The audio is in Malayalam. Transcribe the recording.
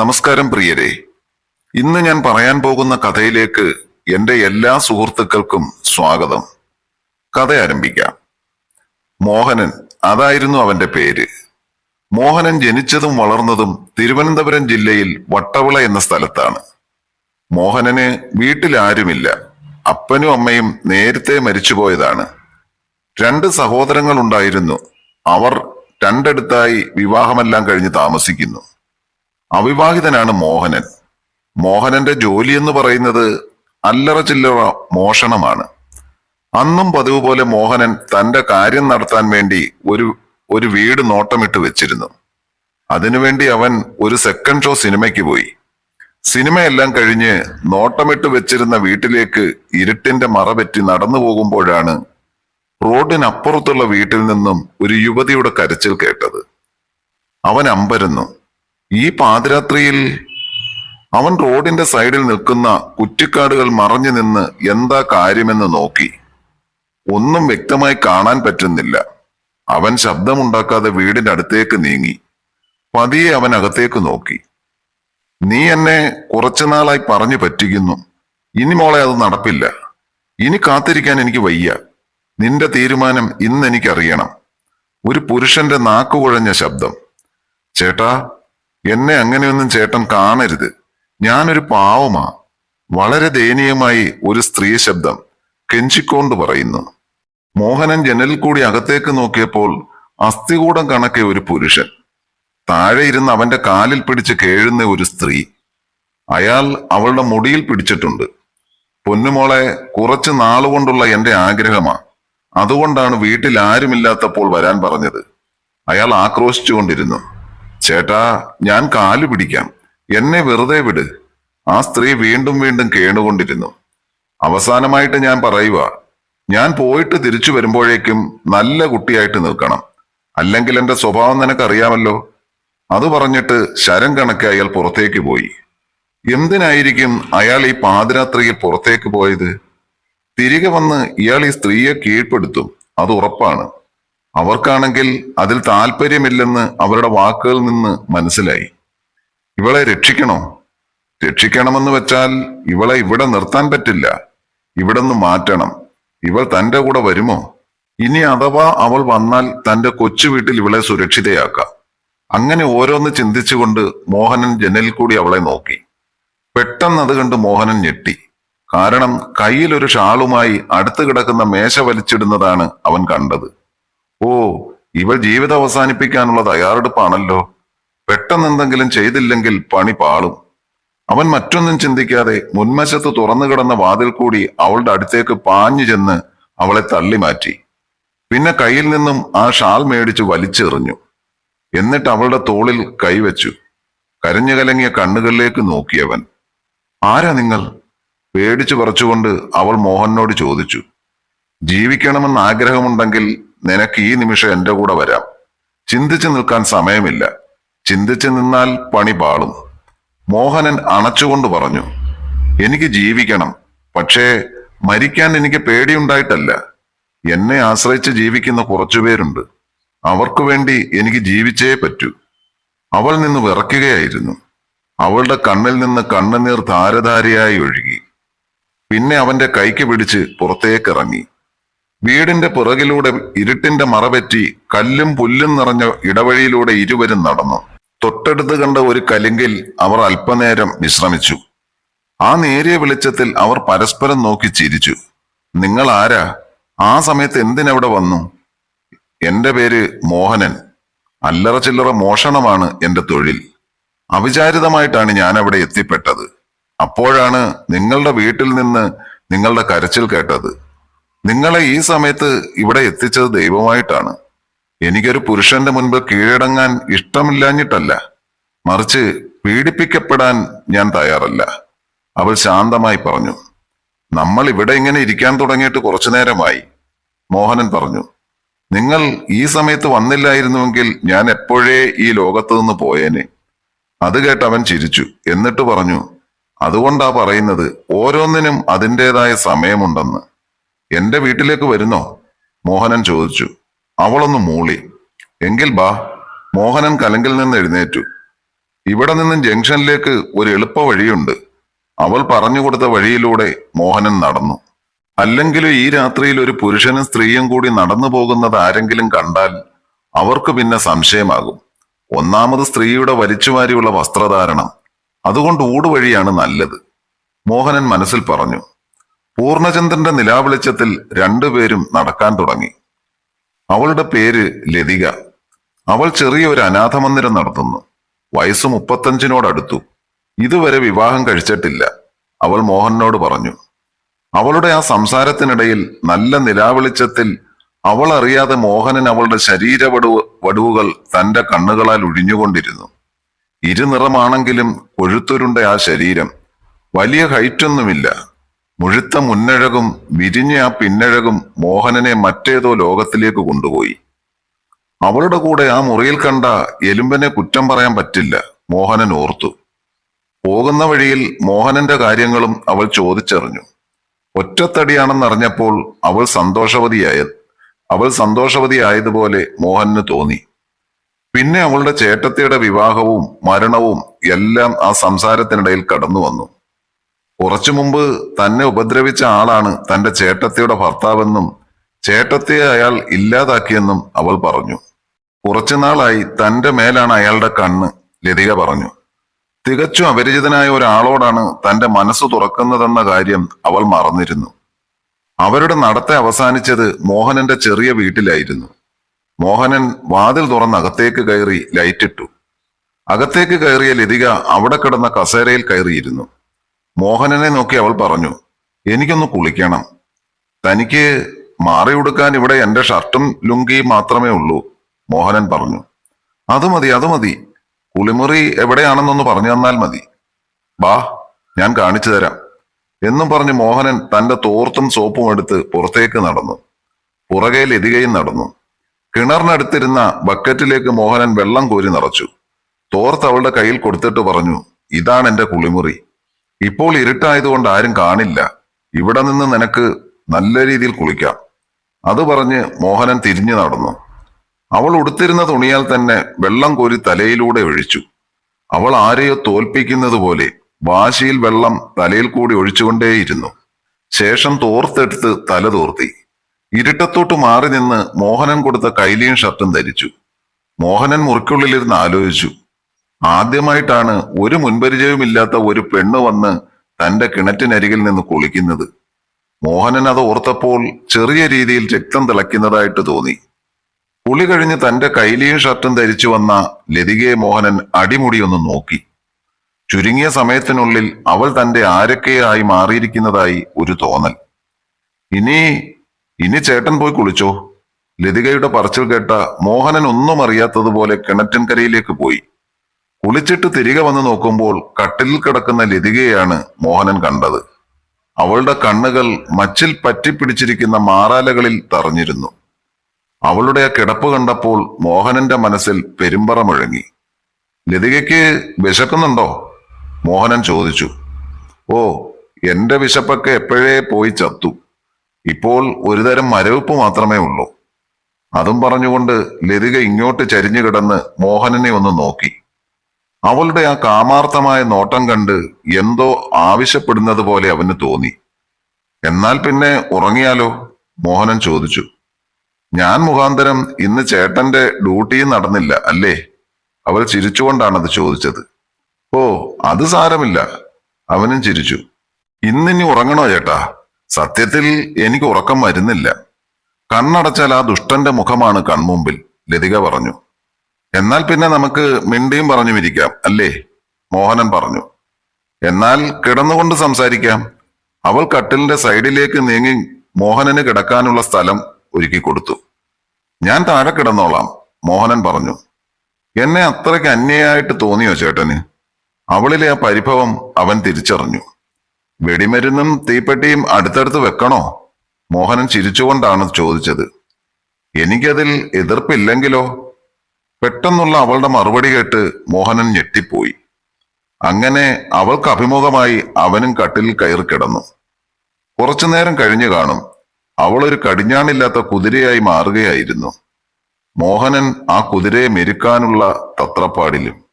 നമസ്കാരം പ്രിയരെ. ഇന്ന് ഞാൻ പറയാൻ പോകുന്ന കഥയിലേക്ക് എന്റെ എല്ലാ സുഹൃത്തുക്കൾക്കും സ്വാഗതം. കഥ ആരംഭിക്കാം. മോഹനൻ അതായിരുന്നു അവന്റെ പേര്. മോഹനൻ ജനിച്ചതും വളർന്നതും തിരുവനന്തപുരം ജില്ലയിൽ വട്ടവിള എന്ന സ്ഥലത്താണ്. മോഹനന് വീട്ടിൽ ആരുമില്ല. അപ്പനും അമ്മയും നേരത്തെ മരിച്ചുപോയതാണ്. രണ്ട് സഹോദരങ്ങൾ ഉണ്ടായിരുന്നു അവർ രണ്ടിടത്തായി വിവാഹമെല്ലാം കഴിഞ്ഞ് താമസിക്കുന്നു. അവിവാഹിതനാണ് മോഹനൻ. മോഹനന്റെ ജോലി എന്ന് പറയുന്നത് അല്ലറ ചില്ലറ മോഷണമാണ്. അന്നും പതിവ് പോലെ മോഹനൻ തന്റെ കാര്യം നടത്താൻ വേണ്ടി ഒരു ഒരു വീട് നോട്ടമിട്ട് വെച്ചിരുന്നു. അതിനുവേണ്ടി അവൻ ഒരു സെക്കൻഡ് ഷോ സിനിമയ്ക്ക് പോയി. സിനിമയെല്ലാം കഴിഞ്ഞ് നോട്ടമിട്ട് വെച്ചിരുന്ന വീട്ടിലേക്ക് ഇരുട്ടിന്റെ മറപറ്റി നടന്നു പോകുമ്പോഴാണ് റോഡിനപ്പുറത്തുള്ള വീട്ടിൽ നിന്നും ഒരു യുവതിയുടെ കരച്ചിൽ കേട്ടത്. അവൻ അമ്പരന്നു. ഈ പാതിരാത്രിയിൽ അവൻ റോഡിന്റെ സൈഡിൽ നിൽക്കുന്ന കുറ്റിക്കാടുകൾ മറഞ്ഞു നിന്ന് എന്താ കാര്യമെന്ന് നോക്കി. ഒന്നും വ്യക്തമായി കാണാൻ പറ്റുന്നില്ല. അവൻ ശബ്ദമുണ്ടാക്കാതെ വീടിന്റെ അടുത്തേക്ക് നീങ്ങി. പതിയെ അവൻ അകത്തേക്ക് നോക്കി. നീ എന്നെ കുറച്ചുനാളായി പറഞ്ഞു പറ്റിക്കുന്നു. ഇനി മോളെ അത് നടപ്പില്ല. ഇനി കാത്തിരിക്കാൻ എനിക്ക് വയ്യ. നിന്റെ തീരുമാനം ഇന്ന് എനിക്കറിയണം. ഒരു പുരുഷന്റെ നാക്കുകുഴഞ്ഞ ശബ്ദം. ചേട്ടാ എന്നെ അങ്ങനെയൊന്നും ചേട്ടൻ കാണരുത്. ഞാനൊരു പാവമാ. വളരെ ദയനീയമായി ഒരു സ്ത്രീ ശബ്ദം കെഞ്ചിക്കൊണ്ട് പറയുന്നു. മോഹനൻ ജനലിൽ കൂടി അകത്തേക്ക് നോക്കിയപ്പോൾ അസ്ഥികൂടം കണക്കെ ഒരു പുരുഷൻ. താഴെ ഇരുന്ന് അവന്റെ കാലിൽ പിടിച്ച് കേഴുന്ന ഒരു സ്ത്രീ. അയാൾ അവളുടെ മുടിയിൽ പിടിച്ചിട്ടുണ്ട്. പൊന്നുമോളെ കുറച്ച് നാളുകൊണ്ടുള്ള എന്റെ ആഗ്രഹമാ. അതുകൊണ്ടാണ് വീട്ടിൽ ആരുമില്ലാത്തപ്പോൾ വരാൻ പറഞ്ഞത്. അയാൾ ആക്രോശിച്ചുകൊണ്ടിരുന്നു. ചേട്ടാ ഞാൻ കാലു പിടിക്കാം. എന്നെ വെറുതെ വിട്. ആ സ്ത്രീ വീണ്ടും വീണ്ടും കേണുകൊണ്ടിരുന്നു. അവസാനമായിട്ട് ഞാൻ പറയുക ഞാൻ പോയിട്ട് തിരിച്ചു വരുമ്പോഴേക്കും നല്ല കുട്ടിയായിട്ട് നിൽക്കണം. അല്ലെങ്കിൽ എന്റെ സ്വഭാവം നിനക്കറിയാമല്ലോ. അത് പറഞ്ഞിട്ട് ശരം കണക്കെ അയാൾ പുറത്തേക്ക് പോയി. എന്തിനായിരിക്കും അയാൾ ഈ പാതിരാത്രിയിൽ പുറത്തേക്ക് പോയത്? തിരികെ വന്ന് ഇയാൾ ഈ സ്ത്രീയെ കീഴ്പ്പെടുത്തും. അത് ഉറപ്പാണ്. അവർക്കാണെങ്കിൽ അതിൽ താല്പര്യമില്ലെന്ന് അവരുടെ വാക്കുകളിൽ നിന്ന് മനസ്സിലായി. ഇവളെ രക്ഷിക്കണോ? രക്ഷിക്കണമെന്ന് വെച്ചാൽ ഇവളെ ഇവിടെ നിർത്താൻ പറ്റില്ല. ഇവിടെ നിന്ന് മാറ്റണം. ഇവൾ തന്റെ കൂടെ വരുമോ? ഇനി അഥവാ അവൾ വന്നാൽ തന്റെ കൊച്ചു വീട്ടിൽ ഇവളെ സുരക്ഷിതയാക്കാം. അങ്ങനെ ഓരോന്ന് ചിന്തിച്ചുകൊണ്ട് മോഹനൻ ജനലിൽ കൂടി അവളെ നോക്കി. പെട്ടെന്ന് അത് കണ്ട് മോഹനൻ ഞെട്ടി. കാരണം കയ്യിൽ ഒരു ഷാളുമായി അടുത്ത് കിടക്കുന്ന മേശ വലിച്ചിടുന്നതാണ് അവൻ കണ്ടത്. ഓ ഇവൾ ജീവിതം അവസാനിപ്പിക്കാനുള്ള തയ്യാറെടുപ്പാണല്ലോ. പെട്ടെന്ന് എന്തെങ്കിലും ചെയ്തില്ലെങ്കിൽ പണി പാളും. അവൻ മറ്റൊന്നും ചിന്തിക്കാതെ മുൻവശത്ത് തുറന്നു കിടന്ന വാതിൽ കൂടി അവളുടെ അടുത്തേക്ക് പാഞ്ഞു ചെന്ന് അവളെ തള്ളി മാറ്റി. പിന്നെ കയ്യിൽ നിന്നും ആ ഷാൾ മേടിച്ച് വലിച്ചെറിഞ്ഞു. എന്നിട്ട് അവളുടെ തോളിൽ കൈവച്ചു കരഞ്ഞു കലങ്ങിയ കണ്ണുകളിലേക്ക് നോക്കിയവൻ. ആരാ നിങ്ങൾ? പേടിച്ചു പറച്ചുകൊണ്ട് അവൾ മോഹനോട് ചോദിച്ചു. ജീവിക്കണമെന്ന് ആഗ്രഹമുണ്ടെങ്കിൽ നിനക്ക് ഈ നിമിഷം എന്റെ കൂടെ വരാം. ചിന്തിച്ചു നിൽക്കാൻ സമയമില്ല. ചിന്തിച്ചു നിന്നാൽ പണി പാളും. മോഹനൻ അണച്ചുകൊണ്ട് പറഞ്ഞു എനിക്ക് ജീവിക്കണം. പക്ഷേ മരിക്കാൻ എനിക്ക് പേടിയുണ്ടായിട്ടല്ല. എന്നെ ആശ്രയിച്ച് ജീവിക്കുന്ന കുറച്ചുപേരുണ്ട് അവർക്കു വേണ്ടി എനിക്ക് ജീവിച്ചേ പറ്റൂ. അവൾ നിന്ന് വിറയ്ക്കുകയായിരുന്നു. അവളുടെ കണ്ണിൽ നിന്ന് കണ്ണുനീർ ധാരധാരയായി ഒഴുകി. പിന്നെ അവന്റെ കൈക്ക് പിടിച്ച് പുറത്തേക്കിറങ്ങി വീടിന്റെ പുറകിലൂടെ ഇരുട്ടിന്റെ മറപറ്റി കല്ലും പുല്ലും നിറഞ്ഞ ഇടവഴിയിലൂടെ ഇരുവരും നടന്നു. തൊട്ടടുത്ത് കണ്ട ഒരു കലിങ്കിൽ അവർ അല്പനേരം വിശ്രമിച്ചു. ആ നേരിയ വെളിച്ചത്തിൽ അവർ പരസ്പരം നോക്കി ചിരിച്ചു. നിങ്ങൾ ആരാ? ആ സമയത്ത് എന്തിനവിടെ വന്നു? എന്റെ പേര് മോഹനൻ. അല്ലറ ചില്ലറ മോഷണമാണ് എന്റെ തൊഴിൽ. അവിചാരിതമായിട്ടാണ് ഞാൻ അവിടെ എത്തിപ്പെട്ടത്. അപ്പോഴാണ് നിങ്ങളുടെ വീട്ടിൽ നിന്ന് നിങ്ങളുടെ കരച്ചിൽ കേട്ടത്. നിങ്ങളെ ഈ സമയത്ത് ഇവിടെ എത്തിച്ചത് ദൈവമായിട്ടാണ്. എനിക്കൊരു പുരുഷന്റെ മുൻപ് കീഴടങ്ങാൻ ഇഷ്ടമില്ലാഞ്ഞിട്ടല്ല. മറിച്ച് പീഡിപ്പിക്കപ്പെടാൻ ഞാൻ തയ്യാറല്ല. അവൾ ശാന്തമായി പറഞ്ഞു. നമ്മൾ ഇവിടെ ഇങ്ങനെ ഇരിക്കാൻ തുടങ്ങിയിട്ട് കുറച്ചു നേരമായി മോഹനൻ പറഞ്ഞു. നിങ്ങൾ ഈ സമയത്ത് വന്നില്ലായിരുന്നുവെങ്കിൽ ഞാൻ എപ്പോഴേ ഈ ലോകത്തു നിന്ന് പോയേനെ. അത് കേട്ട് അവൻ ചിരിച്ചു. എന്നിട്ട് പറഞ്ഞു അതുകൊണ്ടാ പറയുന്നത് ഓരോന്നിനും അതിന്റെതായ സമയമുണ്ടെന്ന്. എന്റെ വീട്ടിലേക്ക് വരുന്നോ? മോഹനൻ ചോദിച്ചു. അവളൊന്ന് മൂളി. എങ്കിൽ ബാ മോഹനൻ കലങ്കിൽ നിന്ന് എഴുന്നേറ്റു. ഇവിടെ നിന്നും ജംഗ്ഷനിലേക്ക് ഒരു എളുപ്പ വഴിയുണ്ട്. അവൾ പറഞ്ഞു കൊടുത്ത വഴിയിലൂടെ മോഹനൻ നടന്നു. അല്ലെങ്കിലും ഈ രാത്രിയിൽ ഒരു പുരുഷനും സ്ത്രീയും കൂടി നടന്നു പോകുന്നത് ആരെങ്കിലും കണ്ടാൽ അവർക്ക് പിന്നെ സംശയമാകും. ഒന്നാമത് സ്ത്രീയുടെ വലിച്ചുവാരിയുള്ള വസ്ത്രധാരണം. അതുകൊണ്ട് ഊടുവഴിയാണ് നല്ലത്. മോഹനൻ മനസ്സിൽ പറഞ്ഞു. പൂർണചന്ദ്രന്റെ നിലാവെളിച്ചത്തിൽ രണ്ടുപേരും നടക്കാൻ തുടങ്ങി. അവളുടെ പേര് ലതിക. അവൾ ചെറിയൊരു അനാഥമന്ദിരം നടത്തുന്നു. വയസ്സ് മുപ്പത്തഞ്ചിനോടടുത്തു. ഇതുവരെ വിവാഹം കഴിച്ചിട്ടില്ല. അവൾ മോഹനോട് പറഞ്ഞു അവളുടെ ആ സംസാരത്തിനിടയിൽ നല്ല നിലാവെളിച്ചത്തിൽ അവൾ അറിയാതെ മോഹനൻ അവളുടെ ശരീര വടുവ് വടുവുകൾ തന്റെ കണ്ണുകളാൽ ഒഴിഞ്ഞുകൊണ്ടിരുന്നു ഇരുനിറമാണെങ്കിലും കൊഴുത്തുരുണ്ട ആ ശരീരം വലിയ ഹൈറ്റൊന്നുമില്ല. മുഴുത്ത മുന്നഴകും വിരിഞ്ഞ ആ പിന്നഴകും മോഹനനെ മറ്റേതോ ലോകത്തിലേക്ക് കൊണ്ടുപോയി. അവളുടെ കൂടെ ആ മുറിയിൽ കണ്ട എലുമ്പനെ കുറ്റം പറയാൻ പറ്റില്ല മോഹനൻ ഓർത്തു. പോകുന്ന വഴിയിൽ മോഹനന്റെ കാര്യങ്ങളും അവൾ ചോദിച്ചറിഞ്ഞു. ഒറ്റത്തടിയാണെന്നറിഞ്ഞപ്പോൾ അവൾ സന്തോഷവതിയായ അവൾ സന്തോഷവതിയായതുപോലെ മോഹനന് തോന്നി. പിന്നെ അവളുടെ ചേട്ടത്തിയുടെ വിവാഹവും മരണവും എല്ലാം ആ സംസാരത്തിനിടയിൽ കടന്നു വന്നു കുറച്ചു മുമ്പ് തന്നെ ഉപദ്രവിച്ച ആളാണ് തന്റെ ചേട്ടത്തിയുടെ ഭർത്താവെന്നും ചേട്ടത്തിയെ അയാൾ ഇല്ലാതാക്കിയെന്നും അവൾ പറഞ്ഞു. കുറച്ചുനാളായി തന്റെ മേലാണ് അയാളുടെ കണ്ണ് ലതിക പറഞ്ഞു. തികച്ചും അപരിചിതനായ ഒരാളോടാണ് തന്റെ മനസ്സ് തുറക്കുന്നതെന്ന കാര്യം അവൾ മറന്നിരുന്നു. അവരുടെ നടത്തെ അവസാനിച്ചത് മോഹനന്റെ ചെറിയ വീട്ടിലായിരുന്നു. മോഹനൻ വാതിൽ തുറന്ന് അകത്തേക്ക് കയറി ലൈറ്റിട്ടു. അകത്തേക്ക് കയറിയ ലതിക അവിടെ കിടന്ന കസേരയിൽ കയറിയിരുന്നു. മോഹനനെ നോക്കി അവൾ പറഞ്ഞു എനിക്കൊന്ന് കുളിക്കണം. തനിക്ക് മാറി ഉടുക്കാൻ ഇവിടെ എന്റെ ഷർട്ടും ലുങ്കിയും മാത്രമേ ഉള്ളൂ മോഹനൻ പറഞ്ഞു. അത് മതി അത് മതി. കുളിമുറി എവിടെയാണെന്നൊന്ന് പറഞ്ഞു തന്നാൽ മതി. ബാ ഞാൻ കാണിച്ചു തരാം. എന്നും പറഞ്ഞ് മോഹനൻ തന്റെ തോർത്തും സോപ്പും എടുത്ത് പുറത്തേക്ക് നടന്നു. പുറകെ ലതികയും നടന്നു. കിണറിനടുത്തിരുന്ന ബക്കറ്റിലേക്ക് മോഹനൻ വെള്ളം കോരി നിറച്ചു. തോർത്ത് അവളുടെ കയ്യിൽ കൊടുത്തിട്ട് പറഞ്ഞു ഇതാണ് എന്റെ കുളിമുറി. ഇപ്പോൾ ഇരുട്ടായതുകൊണ്ട് ആരും കാണില്ല. ഇവിടെ നിന്ന് നിനക്ക് നല്ല രീതിയിൽ കുളിക്കാം. അത് പറഞ്ഞ് മോഹനൻ തിരിഞ്ഞു നടന്നു. അവൾ ഉടുത്തിരുന്ന തുണിയാൽ തന്നെ വെള്ളം കോരി തലയിലൂടെ ഒഴിച്ചു. അവൾ ആരെയോ തോൽപ്പിക്കുന്നത് പോലെ വാശിയിൽ വെള്ളം തലയിൽ കൂടി ഒഴിച്ചുകൊണ്ടേയിരുന്നു. ശേഷം തോർത്തെടുത്ത് തല തോർത്തി. ഇരുട്ടത്തോട്ട് മാറി നിന്ന് മോഹനൻ കൊടുത്ത കൈലിയും ഷർട്ടും ധരിച്ചു. മോഹനൻ മുറിക്കുള്ളിലിരുന്ന് ആലോചിച്ചു. ആദ്യമായിട്ടാണ് ഒരു മുൻപരിചയവുമില്ലാത്ത ഒരു പെണ്ണ് വന്ന് തന്റെ കിണറ്റിനരികിൽ നിന്ന് കുളിക്കുന്നത്. മോഹനൻ അത് ഓർത്തപ്പോൾ ചെറിയ രീതിയിൽ രക്തം തിളയ്ക്കുന്നതായിട്ട് തോന്നി. കുളി കഴിഞ്ഞ് തന്റെ കൈലിയും ഷർട്ടും ധരിച്ചു വന്ന ലതികയെ മോഹനൻ അടിമുടിയൊന്ന് നോക്കി. ചുരുങ്ങിയ സമയത്തിനുള്ളിൽ അവൾ തന്റെ ആരൊക്കെയായി മാറിയിരിക്കുന്നതായി ഒരു തോന്നൽ. ഇനി ഇനി ചേട്ടൻ പോയി കുളിച്ചോ? ലതികയുടെ പറച്ചിൽ കേട്ട മോഹനൻ ഒന്നും അറിയാത്തതുപോലെ കിണറ്റിൻകരയിലേക്ക് പോയി. കുളിച്ചിട്ട് തിരികെ വന്ന് നോക്കുമ്പോൾ കട്ടിലിൽ കിടക്കുന്ന ലതികയാണ് മോഹനൻ കണ്ടത്. അവളുടെ കണ്ണുകൾ മച്ചിൽ പറ്റിപ്പിടിച്ചിരിക്കുന്ന മാറാലകളിൽ തറഞ്ഞിരുന്നു. അവളുടെ ആ കിടപ്പ് കണ്ടപ്പോൾ മോഹനന്റെ മനസ്സിൽ പെരുമ്പറ മുഴങ്ങി ലതികയ്ക്ക് വിശക്കുന്നുണ്ടോ? മോഹനൻ ചോദിച്ചു. ഓ എന്റെ വിശപ്പൊക്കെ എപ്പോഴേ പോയി ചത്തു. ഇപ്പോൾ ഒരുതരം മരവിപ്പ് മാത്രമേ ഉള്ളൂ. അതും പറഞ്ഞുകൊണ്ട് ലതിക ഇങ്ങോട്ട് ചരിഞ്ഞു കിടന്ന് മോഹനനെ ഒന്ന് നോക്കി. അവളുടെ ആ കാമാർത്ഥമായ നോട്ടം കണ്ട് എന്തോ ആവശ്യപ്പെടുന്നത് പോലെ അവന് തോന്നി. എന്നാൽ പിന്നെ ഉറങ്ങിയാലോ? മോഹനൻ ചോദിച്ചു. ഞാൻ മുഖാന്തരം ഇന്ന് ചേട്ടന്റെ ഡ്യൂട്ടിയും നടന്നില്ല അല്ലേ? അവൾ ചിരിച്ചുകൊണ്ടാണത് ചോദിച്ചത്. ഓ അത് സാരമില്ല. അവനും ചിരിച്ചു. ഇന്നിനി ഉറങ്ങണോ ചേട്ടാ? സത്യത്തിൽ എനിക്ക് ഉറക്കം വരുന്നില്ല. കണ്ണടച്ചാൽ ആ ദുഷ്ടന്റെ മുഖമാണ് കൺമുമ്പിൽ ലതിക പറഞ്ഞു. എന്നാൽ പിന്നെ നമുക്ക് മിണ്ടിയും പറഞ്ഞു ഇരിക്കാം അല്ലേ? മോഹനൻ പറഞ്ഞു. എന്നാൽ കിടന്നുകൊണ്ട് സംസാരിക്കാം. അവൾ കട്ടിലിന്റെ സൈഡിലേക്ക് നീങ്ങി മോഹനന് കിടക്കാനുള്ള സ്ഥലം ഒരുക്കി കൊടുത്തു. ഞാൻ താഴെ കിടന്നോളാം മോഹനൻ പറഞ്ഞു. എന്നെ അത്രയ്ക്ക് അന്യായിട്ട് തോന്നിയോ ചേട്ടന്? അവളിലെ ആ പരിഭവം അവൻ തിരിച്ചറിഞ്ഞു. വെടിമരുന്നും തീപ്പെട്ടിയും അടുത്തടുത്ത് വെക്കണോ? മോഹനൻ ചിരിച്ചുകൊണ്ടാണ് ചോദിച്ചത്. എനിക്കതിൽ എതിർപ്പില്ലെങ്കിലോ? പെട്ടെന്നുള്ള അവളുടെ മറുപടി കേട്ട് മോഹനൻ ഞെട്ടിപ്പോയി. അങ്ങനെ അവൾക്ക് അഭിമുഖമായി അവനും കട്ടിൽ കയറി കിടന്നു. കുറച്ചു നേരം കഴിഞ്ഞു കാണും. അവൾ ഒരു കടിഞ്ഞാണില്ലാത്ത കുതിരയായി മാറുകയായിരുന്നു. മോഹനൻ ആ കുതിരയെ മെരുക്കാനുള്ള തത്രപ്പാടിലും